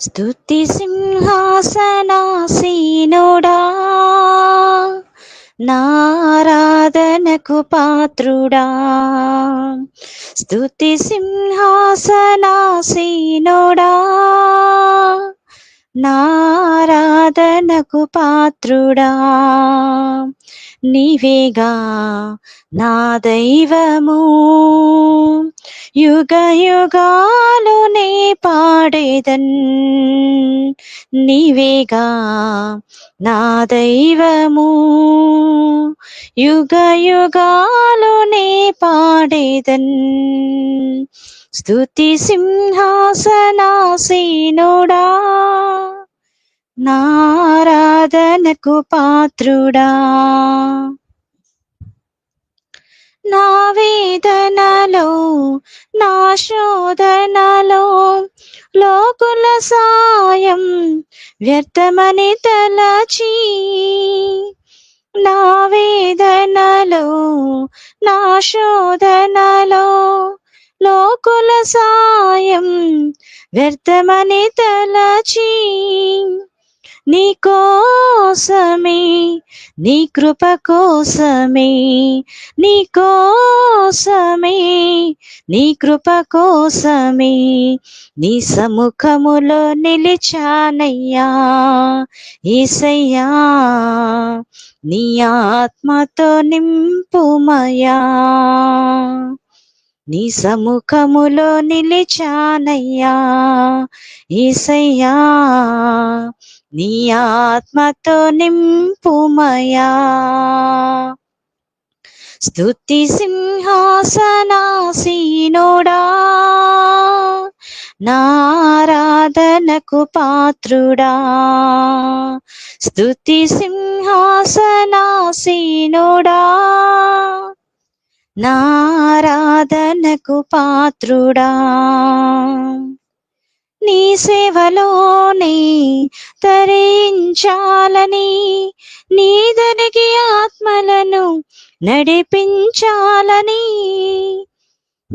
స్థుతి సింహాసనాసీనుడా. నారాధనకు పాత్రుడా. స్థుతి సింహాసనాసీనుడా. నారాధనకు పాత్రుడా. నీవేగా నా దైవము? యుగ యుగాలు నే పాడేదన్ నీవేగా నా దైవము? యుగ యుగాలు నే పాడేదన్ స్తుతి సింహాసనాసీనుడా? నారాధనకు పాత్రుడా. నా వేదనలో నా శోధనలో లోకుల సాయం వ్యర్థమని తలచి నా వేదనలో నా శోధనలో లోకుల సాయం వ్యర్థమని తలచి నీ కోసమే నీ కృప కోసమే నీ కోసమే నీ కృప కోసమే నీ సముఖములో నిలిచానయ్యా. ఈసయ్యా నీ ఆత్మతో నింపుమయా నీ సముఖములో నిలిచానయ్యా ఈసయ్యా నీ ఆత్మతో నింపుమయా స్థుతి సింహాసనాసీనుడా నారాధనకు పాత్రుడా. స్థుతి సింహాసనాసీనుడా నారాధనకు పాత్రుడా. నీ సేవలోనే తరించాలని నీదనికి ఆత్మలను నడిపించాలని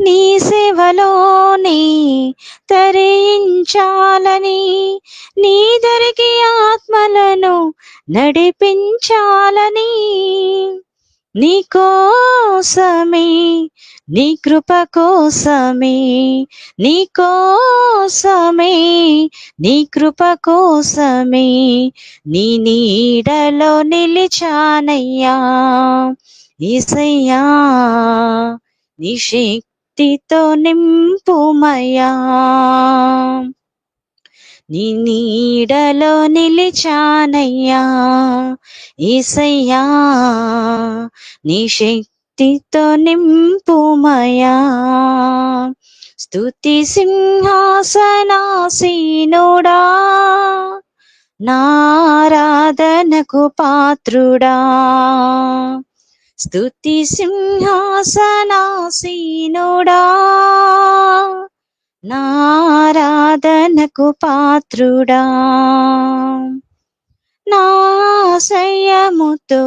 నీ సేవలోనే తరించాలని నీదరికి ఆత్మలను నడిపించాలని. నీ కోసమే నీ కృప కోసమే నీ కోసమే నీ కృప కోసమే నీ నీడలో నిలిచానయ్యా. ఈసయ్యా నీ శక్తితో నింపుమయ్యా. నీ నీడలో నిలిచానయ్యా ఈసయ్యా నీ శక్తితో నింపుమయా స్థుతి సింహాసనాసీనుడా నారాధనకు పాత్రుడా. స్థుతి సింహాసనాసీనుడా నా నారాధనకు పాత్రుడా. నా ఆశయముతో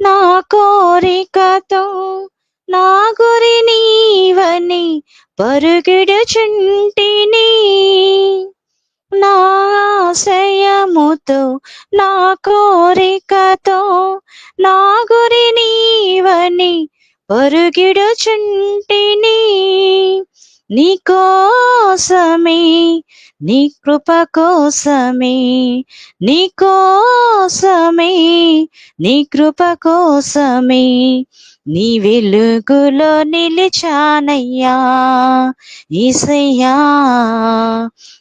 నా కోరికతో నా గురి నీవని పరుగిడుచుంటిని. నా ఆశయముతో నా కోరికతో నా గురి నీవని పరుగిడుచుంటిని. నీ కోసమే నీ కృప కోసమే నీ కోసమే నీ కృప కోసమే నీ వెలుగులో నిలిచానయ్యా ఈసయ్యా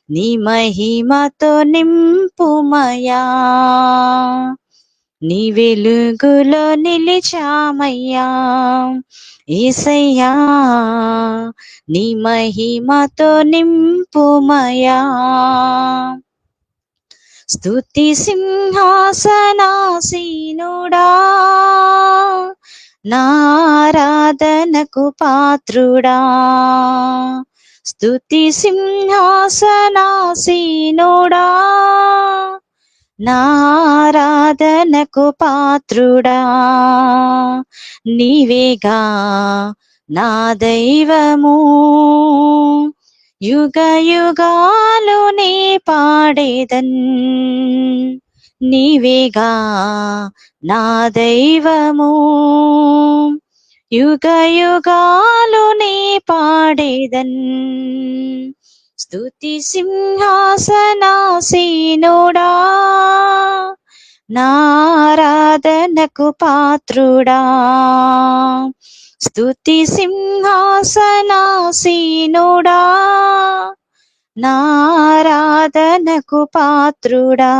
నీ మహిమతో నింపుమయా నీ వెలుగులో నిలిచామయ్యా. ఈసయ్యా నీ మహిమతో నింపుమయా స్థుతి సింహాసనాసీనుడా. నారాధనకు పాత్రుడా. స్థుతి సింహాసనాసీనుడా. నారాధనకు పాత్రుడా. నీవేగా నా దైవము. యుగ యుగాలు నీ పాడేదన్. నీవేగా నా దైవము. యుగ యుగాలు నీ పాడేదన్. స్థుతి సింహాసనాసీనుడా నారాధనకు పాత్రుడా. స్థుతి సింహాసనాసీనుడా నారాధనకు పాత్రుడా.